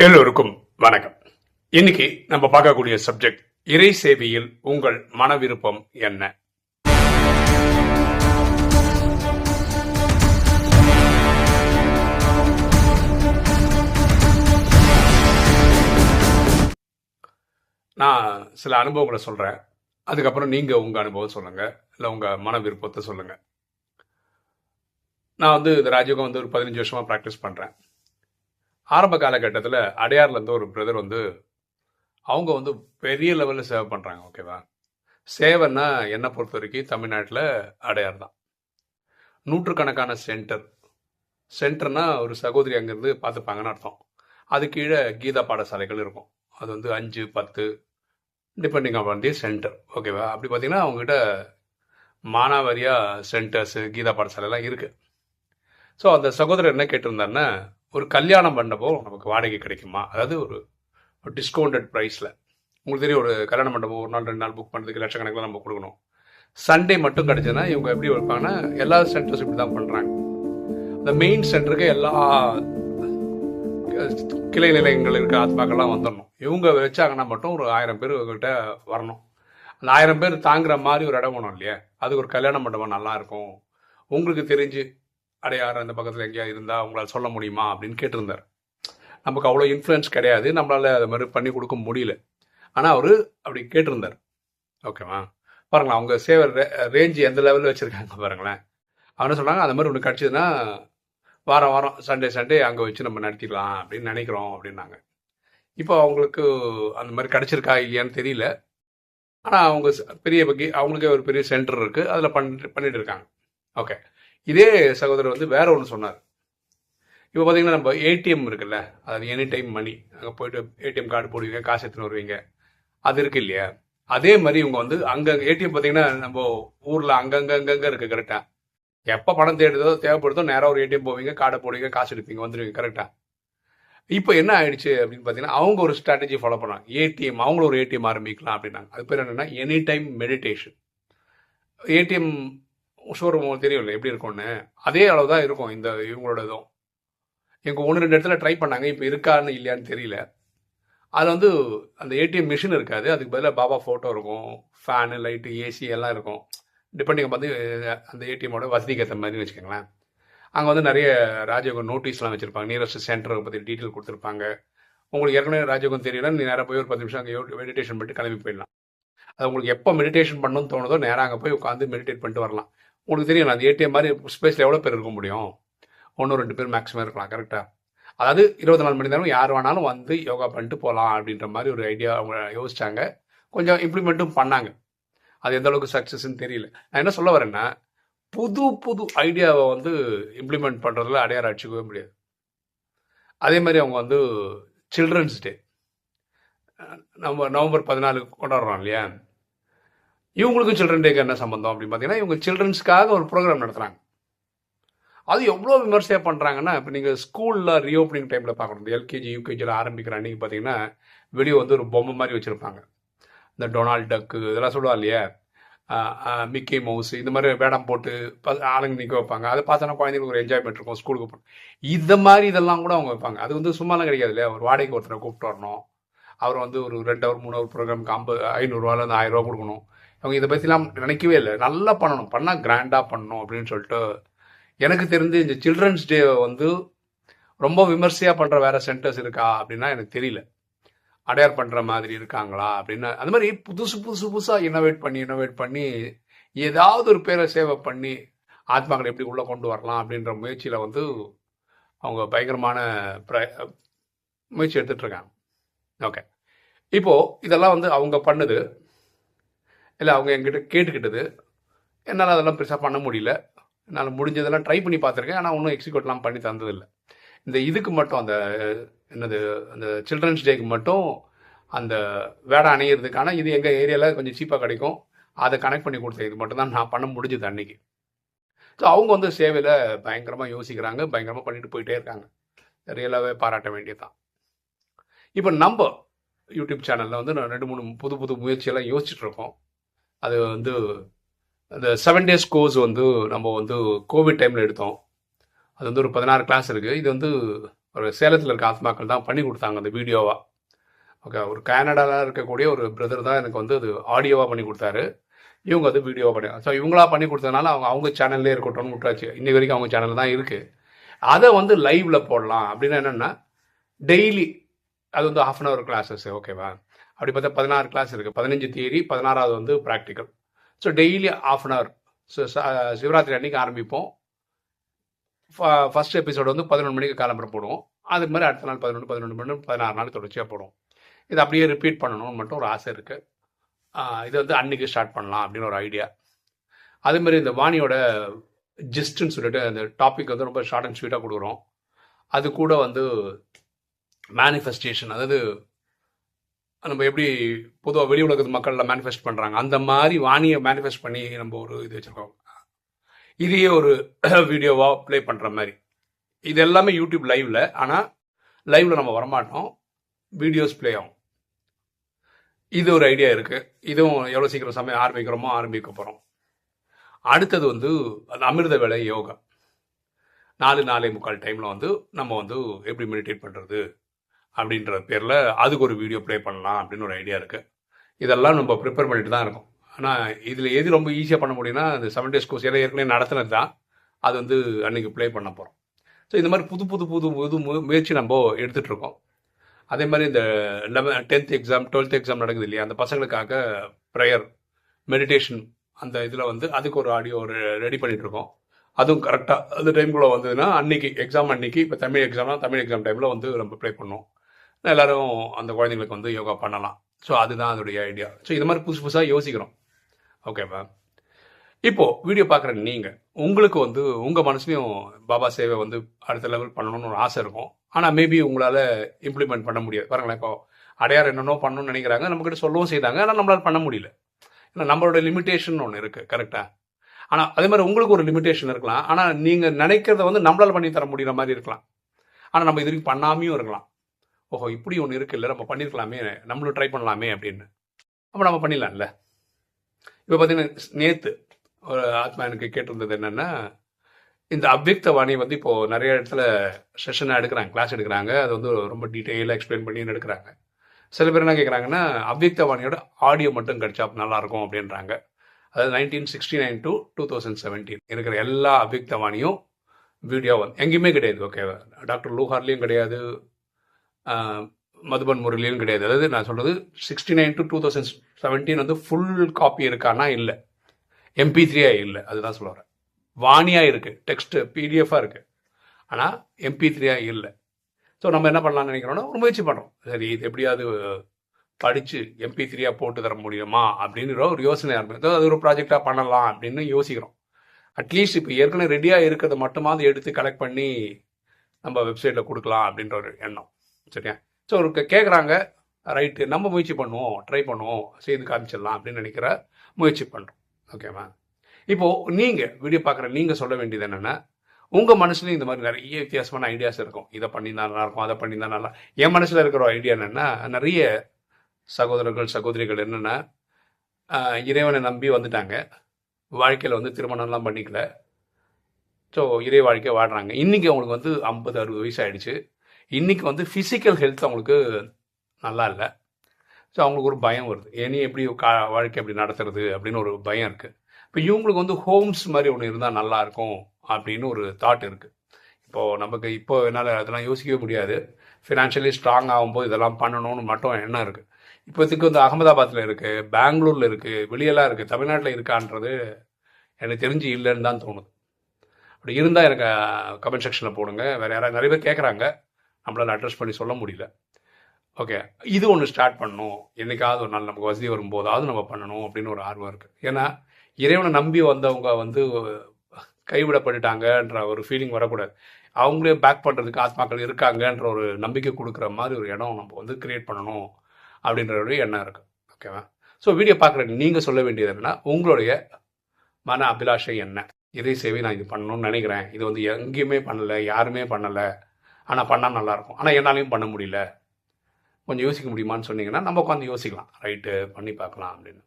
எல்லோருக்கும் வணக்கம். இன்னைக்கு நம்ம பார்க்கக்கூடிய சப்ஜெக்ட் இறை சேவையில் உங்கள் மன விருப்பம் என்ன? நான் சில அனுபவங்களை சொல்றேன். அதுக்கப்புறம் நீங்க உங்க அனுபவம் சொல்லுங்க. இல்ல உங்க மன விருப்பத்தை சொல்லுங்க. நான் வந்து இந்த ராஜயோகம் வந்து ஒரு பதினஞ்சு வருஷமா ப்ராக்டிஸ் பண்றேன். ஆரம்ப காலகட்டத்தில் அடையார்லேருந்து ஒரு பிரதர் வந்து அவங்க வந்து பெரிய லெவலில் சேவை பண்ணுறாங்க ஓகேவா சேவைன்னா என்னை பொறுத்த வரைக்கும் தமிழ்நாட்டில் அடையார் தான். நூற்றுக்கணக்கான சென்டர் சென்டர்னா ஒரு சகோதரி அங்கேருந்து பார்த்துப்பாங்கன்னு அர்த்தம். அது கீழே கீதா பாடசாலைகள் இருக்கும். அது வந்து அஞ்சு பத்து டிபெண்டிங் ஆன் தி சென்டர் ஓகேவா அப்படி பார்த்தீங்கன்னா அவங்ககிட்ட மானாவாரியாக சென்டர்ஸு கீதா பாடசாலைலாம் இருக்குது ஸோ அந்த சகோதரர் என்ன கேட்டிருந்தாருன்னா ஒரு கல்யாணம் பண்ணப்போ நமக்கு வாடகை கிடைக்குமா? அதாவது ஒரு டிஸ்கவுண்டட் ப்ரைஸில் உங்களுக்கு தெரியும் ஒரு கல்யாண மண்டபம் ஒரு நாள் ரெண்டு நாள் புக் பண்ணுறதுக்கு லட்சக்கணக்கில் நம்ம கொடுக்கணும். சண்டே மட்டும் கிடச்சதுன்னா இவங்க எப்படி வைப்பாங்கன்னா எல்லா சென்டர்ஸும் இப்படி தான் பண்ணுறாங்க அந்த மெயின் சென்டருக்கு எல்லா கிளை நிலையங்கள் இருக்க ஆத்மாக்கள்லாம் வந்துடணும். இவங்க வச்சாங்கன்னா மட்டும் ஒரு ஆயிரம் பேர் இவங்ககிட்ட வரணும். அந்த ஆயிரம் பேர் தாங்குற மாதிரி ஒரு இடம் வேணும் இல்லையா? அதுக்கு ஒரு கல்யாண மண்டபம் நல்லா இருக்கும். உங்களுக்கு தெரிஞ்சு அடையார் அந்த பக்கத்தில் எங்கேயா இருந்தால் உங்களால் சொல்ல முடியுமா அப்படின்னு கேட்டிருந்தார். நமக்கு அவ்வளோ இன்ஃப்ளூயன்ஸ் கிடையாது. நம்மளால் அது மாதிரி பண்ணி கொடுக்க முடியல. ஆனால் அவர் அப்படி கேட்டிருந்தார். ஓகேவா பாருங்களேன் அவங்க சேவர் ரேஞ்ச் எந்த லெவலில் வச்சுருக்காங்க பாருங்களேன். அவனு சொன்னாங்க அந்த மாதிரி ஒன்று கிடச்சிதுன்னா வாரம் வாரம் சண்டே சண்டே அங்கே வச்சு நம்ம நடத்திடலாம் அப்படின்னு நினைக்கிறோம் அப்படின்னாங்க. இப்போ அவங்களுக்கு அந்த மாதிரி கிடச்சிருக்கா இல்லையான்னு தெரியல. ஆனால் அவங்க பெரிய பக்கி அவங்களுக்கே ஒரு பெரிய சென்டர் இருக்குது அதில் பண்ணிட்டு பண்ணிட்டு இருக்காங்க. ஓகே இதே சகோதரர் வந்து வேற ஒன்று சொன்னார். இப்போ பார்த்தீங்கன்னா நம்ம ஏடிஎம் இருக்குல்ல அதாவது எனி டைம் மணி அங்கே போயிட்டு ஏடிஎம் கார்டு போடுவீங்க காசு எடுத்துன்னு வருவீங்க. அது இருக்கு இல்லையா? அதே மாதிரி இவங்க வந்து அங்கே ஏடிஎம் பார்த்தீங்கன்னா நம்ம ஊரில் அங்கங்க அங்கங்க இருக்கு கரெக்டாக எப்போ பணம் தேடுதோ தேவைப்படுதோ நேராக ஒரு ஏடிஎம் போவீங்க கார்டை போடுவீங்க காசு எடுப்பீங்க வந்துடுவீங்க கரெக்டாக இப்போ என்ன ஆயிடுச்சு அப்படின்னு பார்த்தீங்கன்னா அவங்க ஒரு ஸ்ட்ராட்டஜி ஃபாலோ பண்ணாங்க. ஏடிஎம் அவங்களும் ஒரு ஏடிஎம் ஆரம்பிக்கலாம் அப்படின்னாங்க. அது பேர் என்னென்னா any time meditation ATM showroom உங்களுக்கு தெரியும்ல எப்படி இருக்கும்னு. அதே அளவு தான் இருக்கும் இந்த இவங்களோட இதுவும். எங்கள் ஒன்று ரெண்டு இடத்துல ட்ரை பண்ணாங்க. இப்போ இருக்கான்னு இல்லையான்னு தெரியல. அதில் வந்து அந்த ஏடிஎம் மிஷின் இருக்காது. அதுக்கு பதிலாக பாபா ஃபோட்டோ இருக்கும். ஃபேனு லைட்டு ஏசி எல்லாம் இருக்கும். டிபெண்டிங் பார்த்து அந்த ஏடிஎம்மோட வசதிக்கு ஏற்ற மாதிரி வச்சுக்கோங்களேன். அங்கே வந்து நிறைய ராஜயோகம் நோட்டீஸ்லாம் வச்சுருப்பாங்க. நியரஸ்ட் சென்டரை பற்றி டீட்டெயில் கொடுத்துருப்பாங்க. உங்களுக்கு ஏற்கனவே ராஜயோகம் தெரியல. நீ நேராக போய் ஒரு பத்து நிமிஷம் அங்கே மெடிடேஷன் பண்ணிட்டு கிளம்பி போயிடலாம். அது உங்களுக்கு எப்போ மெடிடேஷன் பண்ணணும்னு தோணுதோ நேராக அங்கே போய் உட்காந்து மெடிடேட் பண்ணிட்டு வரலாம். உங்களுக்கு தெரியும் அந்த ஏடிஎம் மாதிரி ஸ்பேஸில் எவ்வளோ பேர் இருக்க முடியும்? ஒன்று ரெண்டு பேர் மேக்ஸிமம் இருக்கலாம் கரெக்டாக அதாவது இருபத்தி நாலு மணி நேரம் யார் வேணாலும் வந்து யோகா பண்ணிட்டு போகலாம் அப்படின்ற மாதிரி ஒரு ஐடியா அவங்க யோசிச்சாங்க. கொஞ்சம் இம்ப்ளிமெண்ட்டும் பண்ணாங்க. அது எந்த அளவுக்கு சக்ஸஸ்ன்னு தெரியல. நான் என்ன சொல்ல வரேன்னா புது புது ஐடியாவை வந்து இம்ப்ளிமெண்ட் பண்ணுறதுல அடையாறு அடிச்சுக்கவே முடியாது. அதே மாதிரி அவங்க வந்து சில்ட்ரன்ஸ் டே நம்ம நவம்பர் பதினாலு கொண்டாடுறோம் இல்லையா? இவங்களுக்கும் சில்ட்ரன் டேக்கு என்ன சம்பந்தம் அப்படின்னு பார்த்தீங்கன்னா இவங்க சில்ட்ரன்ஸ்க்காக ஒரு ப்ரோக்ராம் நடத்துகிறாங்க அது எவ்வளோ விமர்சையாக பண்ணுறாங்கன்னா இப்போ நீங்கள் ஸ்கூலில் ரீஓப்பனிங் டைமில் பார்க்கணும் இந்த எல்கேஜி யூகேஜியில் ஆரம்பிக்கிற அன்றைக்கி பார்த்தீங்கன்னா வெளியே வந்து ஒரு பொம்மை மாதிரி வச்சுருப்பாங்க. இந்த டொனால்ட் டக்கு இதெல்லாம் சொல்லுவா இல்லையா மிக்கி மவுஸ் இந்த மாதிரி வேடம் போட்டு ஆளுங்க நிற்க வைப்பாங்க. அதை பார்த்தோன்னா குழந்தைங்களுக்கு ஒரு என்ஜாய்மெண்ட் இருக்கும் ஸ்கூலுக்கு போகணும். இந்த மாதிரி இதெல்லாம் கூட அவங்க வைப்பாங்க. அது வந்து சும்மாலாம் கிடைக்காது இல்லையா? ஒரு வாடகைக்கு ஒருத்தரை கூப்பிட்டு வரணும். அவர் வந்து ஒரு ரெண்டு ஹவர் மூணு ஹவர் ப்ரோக்ராமுக்கு ஐம்பது அந்த ஆயிரம் ரூபா கொடுக்கணும். அவங்க இதை பற்றிலாம் நினைக்கவே இல்லை. நல்லா பண்ணணும். பண்ணால் கிராண்டாக பண்ணணும் அப்படின்னு சொல்லிட்டு எனக்கு தெரிஞ்சு இந்த சில்ட்ரன்ஸ் டே வந்து ரொம்ப விமர்சையாக பண்ணுற வேற சென்டர்ஸ் இருக்கா அப்படின்னா எனக்கு தெரியல. அடையார் பண்ணுற மாதிரி இருக்காங்களா அப்படின்னு. அந்த மாதிரி புதுசு புதுசு புதுசாக இன்னோவேட் பண்ணி இன்னோவேட் பண்ணி ஏதாவது ஒரு பேரை சேவை பண்ணி ஆத்மாக்களை எப்படி உள்ளே கொண்டு வரலாம் அப்படின்ற முயற்சியில் வந்து அவங்க பயங்கரமான பிர- முயற்சி எடுத்துட்ருக்காங்க ஓகே இப்போது இதெல்லாம் வந்து அவங்க பண்ணுது. இல்லை அவங்க என்கிட்ட கேட்டுக்கிட்டது. என்னால் அதெல்லாம் பெருசாக பண்ண முடியல. என்னால் முடிஞ்சதெல்லாம் ட்ரை பண்ணி பார்த்துருக்கேன். ஆனால் ஒன்றும் எக்ஸிக்யூட்லாம் பண்ணி தந்ததில்லை. இந்த இதுக்கு மட்டும் அந்த என்னது அந்த சில்ட்ரன்ஸ் டேக்கு மட்டும் அந்த வேடை அணையிறதுக்கான இது எங்கள் ஏரியாவில் கொஞ்சம் சீப்பாக கிடைக்கும். அதை கனெக்ட் பண்ணி கொடுத்தேன். இது மட்டும் தான் நான் பண்ண முடிஞ்சது அன்னைக்கு. ஸோ அவங்க வந்து சேவையில் பயங்கரமாக யோசிக்கிறாங்க. பயங்கரமாக பண்ணிட்டு போயிட்டே இருக்காங்க. ரியலாகவே பாராட்ட வேண்டியதுதான். இப்போ நம்ம யூடியூப் சேனலில் வந்து நான் ரெண்டு மூணு புது புது முயற்சியெல்லாம் யோசிச்சுட்ருக்கோம் அது வந்து அந்த செவன் டேஸ் கோர்ஸ் வந்து நம்ம வந்து கோவிட் டைமில் எடுத்தோம். அது வந்து ஒரு பதினாறு கிளாஸ் இருக்குது இது வந்து ஒரு சேலத்தில் இருக்க ஆத்மாக்கள் தான் பண்ணி கொடுத்தாங்க அந்த வீடியோவாக ஓகே ஒரு கனடாவில் இருக்கக்கூடிய ஒரு பிரதர் தான் எனக்கு வந்து அது ஆடியோவாக பண்ணி கொடுத்தாரு. இவங்க வந்து வீடியோவாக பண்ணி ஸோ இவங்களா பண்ணி கொடுத்ததுனால அவங்க அவங்க சேனல்லே இருக்கட்டும்னு விட்டாச்சு இன்னி வரைக்கும் அவங்க சேனல் தான் இருக்குது அதை வந்து லைவில் போடலாம். அப்படின்னா என்னென்னா டெய்லி அது வந்து ஹாஃப் அன் ஹவர் கிளாஸஸ் ஓகேவா அப்படி பார்த்தா பதினாறு கிளாஸ் இருக்குது பதினஞ்சு தியரி பதினாறாவது வந்து practical so daily half an hour so Shivaratri அன்னைக்கு ஆரம்பிப்போம். ஃபர்ஸ்ட் எபிசோடு வந்து பதினொன்று மணிக்கு காலம்பரம் போடுவோம். அதுக்கு மாதிரி அடுத்த நாள் பதினொன்று பதினொன்று மணி பதினாறு நாள் தொடர்ச்சியாக போடுவோம். இது அப்படியே ரிப்பீட் பண்ணணும்னு மட்டும் ஒரு ஆசை இருக்குது இது வந்து அன்னைக்கு ஸ்டார்ட் பண்ணலாம் அப்படின்னு ஒரு ஐடியா அதே இந்த வாணியோட ஜிஸ்ட்னு சொல்லிட்டு அந்த டாபிக் வந்து ரொம்ப ஷார்ட் அண்ட் ஸ்வீட்டாக கொடுக்குறோம். அது கூட வந்து மேனிஃபெஸ்டேஷன் அதாவது நம்ம எப்படி பொதுவாக வெளி உலகத்து மக்களில் மேனிஃபெஸ்ட் பண்ணுறாங்க அந்த மாதிரி வாணியை மேனிஃபெஸ்ட் பண்ணி நம்ம ஒரு இது வச்சுருக்கோம். இதையே ஒரு வீடியோவாக ப்ளே பண்ணுற மாதிரி. இது எல்லாமே யூடியூப் லைவில் ஆனால் லைவில் நம்ம வரமாட்டோம். வீடியோஸ் ப்ளே ஆகும். இது ஒரு ஐடியா இருக்குது இதுவும் எவ்வளோ சீக்கிரம் சமயம் ஆரம்பிக்கிறோமோ ஆரம்பிக்க போகிறோம் அடுத்தது வந்து அந்த அமிர்த வேலை யோகா. நாலு நாலே முக்கால் டைமில் வந்து நம்ம வந்து எப்படி மெடிடேட் பண்ணுறது அப்படின்ற பேரில் அதுக்கு ஒரு வீடியோ ப்ளே பண்ணலாம் அப்படின்னு ஒரு ஐடியா இருக்குது இதெல்லாம் நம்ம ப்ரிப்பேர் பண்ணிட்டு தான் இருக்கோம். ஆனால் இதில் எது ரொம்ப ஈஸியாக பண்ண முடியும்னா அந்த செவன் டேஸ் கோர்ஸ் ஏன்னா ஏற்கனவே நடத்தினது தான். அது வந்து அன்றைக்கி ப்ளே பண்ண போகிறோம் ஸோ இந்த மாதிரி புது புது புது புது முயற்சி நம்ம எடுத்துகிட்ருக்கோம் அதே மாதிரி இந்த eleven tenth exam twelfth exam நடக்குது இல்லையா? அந்த பசங்களுக்காக ப்ரேயர் மெடிடேஷன் அந்த இதில் வந்து அதுக்கு ஒரு ஆடியோ ஒரு ரெடி பண்ணிகிட்ருக்கோம் அதுவும் கரெக்டாக அந்த டைம்குள்ளே வந்ததுன்னா அன்னைக்கு எக்ஸாம் அன்னைக்கு இப்போ தமிழ் எக்ஸாம்னா தமிழ் எக்ஸாம் டைமில் வந்து நம்ம ப்ளே பண்ணோம் எல்லோரும் அந்த குழந்தைங்களுக்கு வந்து யோகா பண்ணலாம். ஸோ அதுதான் அதோடைய ஐடியா ஸோ இது மாதிரி புதுசு புதுசாக யோசிக்கிறோம். ஓகேவா இப்போது வீடியோ பார்க்குற நீங்கள் உங்களுக்கு வந்து உங்கள் மனசுலையும் பாபா சேவை வந்து அடுத்த லெவல் பண்ணணும்னு ஒரு ஆசை இருக்கும். ஆனால் மேபி உங்களால் இம்ப்ளிமெண்ட் பண்ண முடியாது. பாருங்களேன் இப்போ அடையார் என்னென்னோ பண்ணணும்னு நினைக்கிறாங்க நம்மக்கிட்ட சொல்லவும் செய்தாங்க ஆனால் நம்மளால் பண்ண முடியல. ஏன்னா நம்மளோட லிமிட்டேஷன் ஒன்று இருக்குது கரெக்டாக ஆனால் அதே மாதிரி உங்களுக்கு ஒரு லிமிட்டேஷன் இருக்கலாம். ஆனால் நீங்கள் நினைக்கிறத வந்து நம்மளால் பண்ணி தர முடியுற மாதிரி இருக்கலாம். ஆனால் நம்ம இது வரைக்கும் பண்ணாமையும் இருக்கலாம். ஓஹோ இப்படி ஒன்று இருக்குல்ல நம்ம பண்ணியிருக்கலாமே நம்மளும் ட்ரை பண்ணலாமே அப்படின்னு. அப்போ நம்ம பண்ணிடலாம்ல. இப்போ பார்த்தீங்கன்னா நேற்று ஒரு ஆத்மா எனக்கு கேட்டிருந்தது என்னென்னா இந்த அவ்யக்த வாணி வந்து இப்போது நிறைய இடத்துல செஷனாக எடுக்கிறாங்க கிளாஸ் எடுக்கிறாங்க. அது வந்து ரொம்ப டீட்டெயிலாக எக்ஸ்பிளைன் பண்ணி எடுக்கிறாங்க. சில பேர் என்ன கேட்குறாங்கன்னா அவ்யக்த வாணியோட ஆடியோ மட்டும் கிடைச்சா நல்லாயிருக்கும் அப்படின்றாங்க. அதாவது nineteen sixty nine to two thousand seventeen இருக்கிற எல்லா அவ்யக்த வாணியும் வீடியோ வந்து எங்கேயுமே கிடையாது ஓகே டாக்டர் லூஹார்லேயும் கிடையாது மதுபன் முரளியும் கிடையாது. அதாவது நான் சொல்கிறது sixty nine to two thousand seventeen வந்து ஃபுல் காப்பி இருக்கான்னா இல்லை. எம்பி த்ரீயா இல்லை. அதுதான் சொல்ல வரேன் வாணியாக இருக்குது டெக்ஸ்ட்டு பிடிஎஃபாக இருக்குது ஆனால் எம்பி த்ரீயா இல்லை. ஸோ நம்ம என்ன பண்ணலாம்னு நினைக்கிறோன்னா ஒரு முயற்சி பண்ணுறோம் சரி இது எப்படியாவது படித்து எம்பி த்ரீயாக போட்டு தர முடியுமா? அப்படின்ற ஒரு யோசனை ஆரம்பிக்கும் அது ஒரு ப்ராஜெக்டாக பண்ணலாம் அப்படின்னு யோசிக்கிறோம். அட்லீஸ்ட் இப்போ ஏற்கனவே ரெடியாக இருக்கிறத மட்டுமாவது எடுத்து கலெக்ட் பண்ணி நம்ம வெப்சைட்டில் கொடுக்கலாம் அப்படின்ற ஒரு எண்ணம். சரியா? ஸோ ஒரு கேட்குறாங்க ரைட்டு நம்ம முயற்சி பண்ணுவோம் ட்ரை பண்ணுவோம் செய்து காமிச்சிடலாம் அப்படின்னு நினைக்கிற முயற்சி பண்ணுறோம் ஓகேவா இப்போது நீங்கள் வீடியோ பார்க்குற நீங்கள் சொல்ல வேண்டியது என்னென்னா உங்கள் மனசுலையும் இந்த மாதிரி நிறைய வித்தியாசமான ஐடியாஸ் இருக்கும். இதை பண்ணியிருந்தா நல்லா இருக்கும் அதை பண்ணியிருந்தா நல்லா என் மனசில் இருக்கிற ஐடியா என்னென்னா நிறைய சகோதரர்கள் சகோதரிகள் என்னென்னா இறைவனை நம்பி வந்துட்டாங்க. வாழ்க்கையில் வந்து திருமணம்லாம் பண்ணிக்கல. ஸோ இறை வாழ்க்கையை வாடுறாங்க இன்றைக்கி அவங்களுக்கு வந்து ஐம்பது அறுபது வயசு ஆகிடுச்சு இன்றைக்கி வந்து ஃபிசிக்கல் ஹெல்த் அவங்களுக்கு நல்லா இல்லை. ஸோ அவங்களுக்கு ஒரு பயம் வருது. இனி எப்படி கா வாழ்க்கை எப்படி நடத்துறது? அப்படின்னு ஒரு பயம் இருக்குது இப்போ இவங்களுக்கு வந்து ஹோம்ஸ் மாதிரி ஒன்று இருந்தால் நல்லா இருக்கும் அப்படின்னு ஒரு தாட் இருக்குது இப்போது நமக்கு இப்போ என்னால் அதெல்லாம் யோசிக்கவே முடியாது. ஃபினான்ஷியலி ஸ்ட்ராங் ஆகும்போது இதெல்லாம் பண்ணணும்னு மட்டும் எண்ணம் இருக்குது இப்போதைக்கு வந்து அகமதாபாத்தில் இருக்குது பெங்களூரில் இருக்குது வெளியெல்லாம் இருக்குது தமிழ்நாட்டில் இருக்கான்றது எனக்கு தெரிஞ்சு இல்லைன்னு தான் தோணுது. அப்படி இருந்தால் எனக்கு கமெண்ட் செக்ஷனில் போடுங்க. வேறு யாராவது நிறைய பேர் கேட்குறாங்க நம்மளால் அட்ரஸ் பண்ணி சொல்ல முடியல. ஓகே இது ஒன்று ஸ்டார்ட் பண்ணணும். என்றைக்காவது ஒரு நாள் நமக்கு வசதி வரும்போதாவது நம்ம பண்ணணும் அப்படின்னு ஒரு ஆர்வம் இருக்குது ஏன்னா இறைவனை நம்பி வந்தவங்க வந்து கைவிடப்பட்டுட்டாங்கன்ற ஒரு ஃபீலிங் வரக்கூடாது. அவங்களே பேக் பண்ணுறதுக்கு ஆத்மாக்கள் இருக்காங்கன்ற ஒரு நம்பிக்கை கொடுக்குற மாதிரி ஒரு இடம் நம்ம வந்து க்ரியேட் பண்ணணும் அப்படின்ற ஒரு எண்ணம் இருக்குது ஓகேவா ஸோ வீடியோ பார்க்குற நீங்கள் சொல்ல வேண்டியது என்னென்னா உங்களுடைய மன அபிலாஷை என்ன? இதை சேவை நான் இது பண்ணணும்னு நினைக்கிறேன். இது வந்து எங்கேயுமே பண்ணலை யாருமே பண்ணலை. ஆனால் பண்ணால் நல்லாயிருக்கும். ஆனால் என்னாலையும் பண்ண முடியல. கொஞ்சம் யோசிக்க முடியுமான்னு சொன்னீங்கன்னா நம்ம உட்காந்து யோசிக்கலாம். ரைட்டு பண்ணி பார்க்கலாம் அப்படின்னு.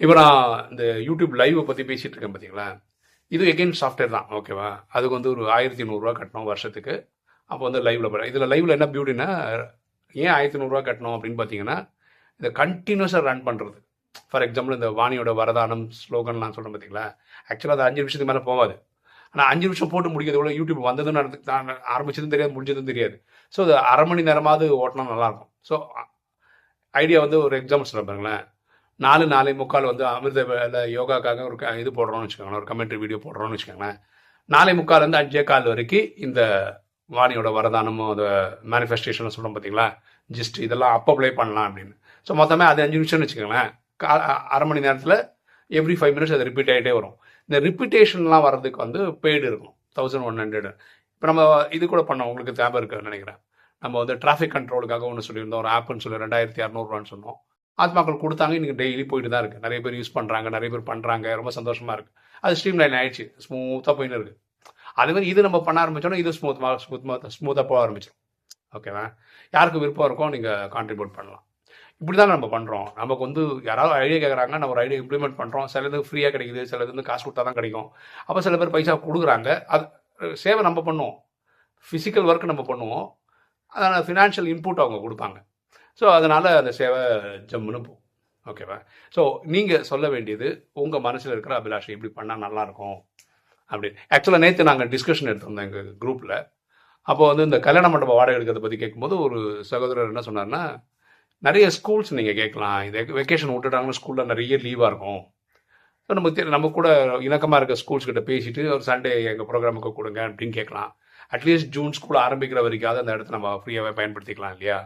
இப்போ நான் இந்த யூடியூப் லைவை பற்றி பேசிகிட்டு இருக்கேன் பார்த்தீங்களா இது எகெயின் சாஃப்ட்வேர் தான் ஓகேவா அதுக்கு வந்து ஒரு ஆயிரத்தி நூறுரூவா கட்டணும் வருஷத்துக்கு. அப்போ வந்து லைவில் போகிறேன் இதில் லைவில் என்ன பியூட்டின்னா ஏன் ஆயிரத்தி நூறுரூவா கட்டணும் அப்படின்னு பார்த்தீங்கன்னா இதை கண்டினியூஸாக ரன் பண்ணுறது ஃபார் எக்ஸாம்பிள் இந்த வாணியோட வரதானம் ஸ்லோகன்லாம் சொல்கிறேன் பார்த்தீங்களா ஆக்சுவலாக அது அஞ்சு நிமிஷத்துக்கு மேலே போகாது. ஆனால் அஞ்சு நிமிஷம் போட்டு முடிக்கிறது கூட யூடியூப் வந்ததுன்னு நடந்து ஆரம்பிச்சதும் தெரியாது முடிஞ்சதும் தெரியாது. ஸோ அது அரை மணி நேரமாவது ஓட்டினா நல்லாயிருக்கும். ஸோ ஐடியா வந்து ஒரு எக்ஸாம்பிள் சொல்ல பாருங்களேன். நாலு நாலு முக்கால் வந்து அமிர்த வேலை யோகாக்காக ஒரு இது போடுறோம்னு வச்சுக்கோங்களேன் ஒரு கமெண்ட்ரி வீடியோ போடுறோம்னு வச்சுக்கோங்களேன். நாலு முக்கால் வந்து அஞ்சே கால் வரைக்கும் இந்த வாணியோட வரதானமும் அந்த மேனிஃபெஸ்டேஷன் சொல்கிறோம் பார்த்தீங்களா ஜிஸ்ட் இதெல்லாம் அப்போ ப்ளே பண்ணலாம் அப்படின்னு. ஸோ மொத்தமே அது அஞ்சு நிமிஷம்னு வச்சுக்கோங்களேன். அரை மணி நேரத்தில் எவ்ரி ஃபைவ் மினிட்ஸ் அது ரிப்பீட் ஆகிட்டே வரும். இந்த ரிப்பீட்டேஷன்லாம் வர்றதுக்கு வந்து பெய்டு இருக்கும். தௌசண்ட் ஒன் ஹண்ட்ரட் இப்போ நம்ம இது கூட பண்ணோம் உங்களுக்கு தேவை இருக்குன்னு நினைக்கிறேன். நம்ம வந்து டிராஃபிக் கண்ட்ரோலுக்காக ஒன்று சொல்லியிருந்தோம் ஒரு ஆப்னு சொல்லி ரெண்டாயிரத்தி இரநூறுவான்னு சொன்னோம். ஆத்மாக்கள் கொடுத்தாங்க இன்றைக்கி டெய்லி போயிட்டு தான் இருக்குது நிறைய பேர் யூஸ் பண்ணுறாங்க நிறைய பேர் பண்ணுறாங்க ரொம்ப சந்தோஷமாக இருக்குது அது ஸ்ட்ரீம் லைன் ஆயிடுச்சு ஸ்மூத்தாக போயின்னு இருக்குது அதே மாதிரி இது நம்ம பண்ண ஆரம்பிச்சோன்னா இது ஸ்மூத்மாக ஸ்மூத்மாக ஸ்மூத்தாக போக ஆரம்பிச்சிடும் ஓகேவா யாருக்கு விருப்பம் இருக்கோ நீங்கள் கான்ட்ரிபியூட் பண்ணலாம். இப்படி தான் நம்ம பண்ணுறோம் நமக்கு வந்து யாராவது ஐடியா கேட்குறாங்க நம்ம ஒரு ஐடியா இம்ப்ளிமெண்ட் பண்ணுறோம் சிலது ஃப்ரீயாக கிடைக்குது சிலது வந்து காசு கொடுத்தா தான் கிடைக்கும். அப்போ சில பேர் பைசா கொடுக்குறாங்க. அது சேவை நம்ம பண்ணுவோம். ஃபிசிக்கல் ஒர்க் நம்ம பண்ணுவோம். அதனால் ஃபினான்ஷியல் இன்புட் அவங்க கொடுப்பாங்க. ஸோ அதனால் அந்த சேவை ஜம்முன்னு போகும். ஓகேவா ஸோ நீங்கள் சொல்ல வேண்டியது உங்கள் மனசில் இருக்கிற அபிலாஷை இப்படி பண்ணால் நல்லாயிருக்கும் அப்படின்னு ஆக்சுவலாக நேற்று நாங்கள் டிஸ்கஷன் எடுத்திருந்தோம் எங்கள் குரூப்பில் அப்போ வந்து இந்த கல்யாண மண்டப வாடகை எடுக்கிறத பற்றி கேட்கும்போது ஒரு சகோதரர் என்ன சொன்னார்னா நிறைய ஸ்கூல்ஸ் நீங்கள் கேட்கலாம். இந்த வெக்கேஷன் விட்டுட்டாங்கன்னா ஸ்கூலில் நிறைய லீவாக இருக்கும். ஸோ நமக்கு தெரியும் நம்ம கூட இணக்கமாக இருக்க ஸ்கூல்ஸ் கிட்ட பேசிட்டு ஒரு சண்டே எங்கள் ப்ரோக்ராமுக்கு கொடுங்க அப்படின்னு கேட்கலாம். அட்லீஸ்ட் ஜூன் ஸ்கூல் ஆரம்பிக்கிற வரைக்காவது அந்த இடத்த நம்ம ஃப்ரீயாகவே பயன்படுத்திக்கலாம் இல்லையா?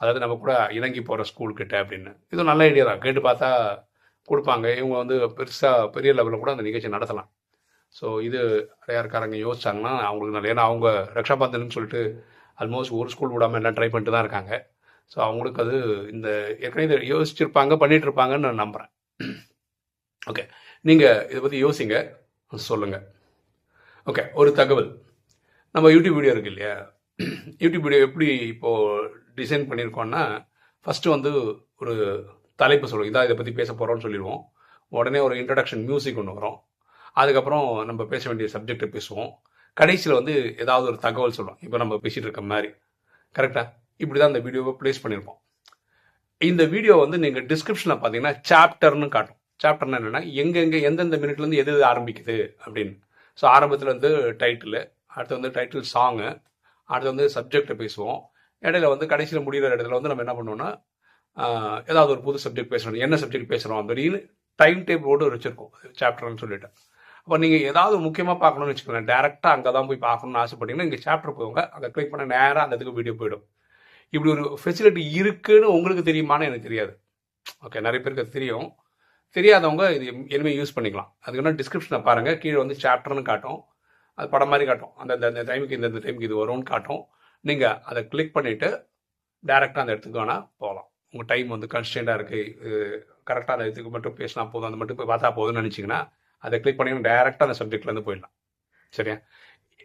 அதாவது நம்ம கூட இணங்கி போகிற ஸ்கூல் கிட்ட அப்படின்னு. இது நல்ல ஐடியா தான். கேட்டு பார்த்தா கொடுப்பாங்க. இவங்க வந்து பெருசாக பெரிய லெவலில் கூட அந்த நிகழ்ச்சி நடத்தலாம். ஸோ இது யாருக்காரங்க யோசிச்சாங்கன்னா அவங்களுக்கு நல்ல ஏன்னா அவங்க ரக்ஷா ரக்ஷாபந்தன் சொல்லிட்டு ஆல்மோஸ்ட் ஒரு ஸ்கூல் விடாமல் எல்லாம் ட்ரை பண்ணிட்டு தான் இருக்காங்க. ஸோ அவங்களுக்கு அது இந்த ஏற்கனவே இதை யோசிச்சிருப்பாங்க பண்ணிட்டு இருப்பாங்கன்னு நான் நம்புகிறேன் ஓகே நீங்கள் இதை பற்றி யோசிங்க. சொல்லுங்கள் ஓகே ஒரு தகவல். நம்ம யூடியூப் வீடியோ இருக்கு இல்லையா? யூடியூப் வீடியோ எப்படி இப்போது டிசைன் பண்ணியிருக்கோன்னா ஃபஸ்ட்டு வந்து ஒரு தலைப்பு சொல்லுவோம். இதான் இதை பற்றி பேச போகிறோம்னு சொல்லிடுவோம். உடனே ஒரு இன்ட்ரடக்ஷன் மியூசிக் ஒன்று வரும். அதுக்கப்புறம் நம்ம பேச வேண்டிய சப்ஜெக்டை பேசுவோம். கடைசியில் வந்து ஏதாவது ஒரு தகவல் சொல்லுவோம். இப்போ நம்ம பேசிகிட்டு இருக்க மாதிரி. கரெக்டாக இப்படி தான் இந்த வீடியோவை ப்ளேஸ் பண்ணியிருப்போம். இந்த வீடியோ வந்து நீங்கள் டிஸ்கிரிப்ஷனில் பார்த்தீங்கன்னா சாப்டர்னு காட்டும். சாப்டர்னா என்னென்னா எங்கெங்கே எந்தெந்த மினிட்லேருந்து எது எது ஆரம்பிக்குது அப்படின்னு. ஸோ ஆரம்பத்தில் வந்து டைட்டில் அடுத்து வந்து டைட்டில் சாங்கு அடுத்து வந்து சப்ஜெக்டை பேசுவோம். இடையில வந்து கடைசியில் முடிகிற இடத்துல வந்து நம்ம என்ன பண்ணுவோம்னா ஏதாவது ஒரு புது சப்ஜெக்ட் பேசணும். என்ன சப்ஜெக்ட் பேசுகிறோம் அப்படின்னு டைம் டேபிளோடு வச்சுருக்கோம். சாப்டர்னு சொல்லிட்டு. அப்போ நீங்கள் ஏதாவது முக்கியமாக பார்க்கணும்னு வச்சுக்கோங்க டேரெக்டாக அங்கே தான் போய் பார்க்கணும்னு ஆசைப்பட்டீங்கன்னா இங்கே சாப்டர் போங்க. அதை கிளிக் பண்ண நேராக அந்த இதுக்கு வீடியோ போயிடும். இப்படி ஒரு ஃபெசிலிட்டி இருக்குன்னு உங்களுக்கு தெரியுமான்னு எனக்கு தெரியாது. ஓகே நிறைய பேருக்கு அது தெரியும். தெரியாதவங்க இது இனிமேல் யூஸ் பண்ணிக்கலாம். அதுக்குன்னா டிஸ்கிரிப்ஷனை பாருங்கள் கீழே வந்து சாப்டர்னு காட்டும். அது படம் மாதிரி காட்டும். அந்த அந்த- டைமுக்கு இந்த டைமுக்கு இது வரும்னு காட்டும். நீங்கள் அதை கிளிக் பண்ணிவிட்டு டேரெக்டாக அந்த இடத்துக்கு வேணால் போகலாம். உங்கள் டைம் வந்து கன்ஸ்டன்ட்டாக இருக்குது கரெக்டாக அந்த இதுக்கு மட்டும் பேசினா போதும் அந்த மட்டும் போய் பார்த்தா போதும்னு நினச்சிங்கன்னா அதை கிளிக் பண்ணிங்கன்னா டேரெக்டாக அந்த சப்ஜெக்ட்லேருந்து போயிடலாம். சரியா?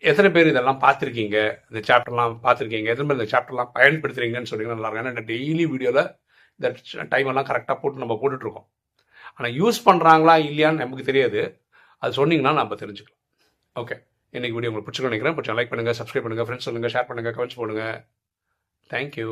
எத்தனை பேர் இதெல்லாம் பார்த்துருக்கீங்க? இந்த சாப்டர்லாம் பார்த்துருக்கீங்க? எத்தனை பேர் இந்த சாப்டர்லாம் பயன்படுத்துறீங்கன்னு சொன்னீங்கன்னா நல்லா இருக்கும் ஏன்னா டெய்லி வீடியோவில் இந்த டைம் எல்லாம் கரெக்டாக போட்டு நம்ம போட்டுட்ருக்கோம். ஆனால் யூஸ் பண்ணுறாங்களா இல்லையான்னு நமக்கு தெரியாது. அது சொன்னீங்கன்னா நம்ம தெரிஞ்சுக்கலாம். ஓகே இன்னைக்கு வீடியோ உங்களுக்கு பிடிச்சிக்கணும் நினைக்கிறேன். பிடிச்சா லைக் பண்ணுங்கள் சப்ஸ்கிரைப் பண்ணுங்கள் ஃப்ரெண்ட்ஸ் சொல்லுங்கள் ஷேர் பண்ணுங்கள் கமெண்ட்ஸ் போடுங்க. தேங்க்யூ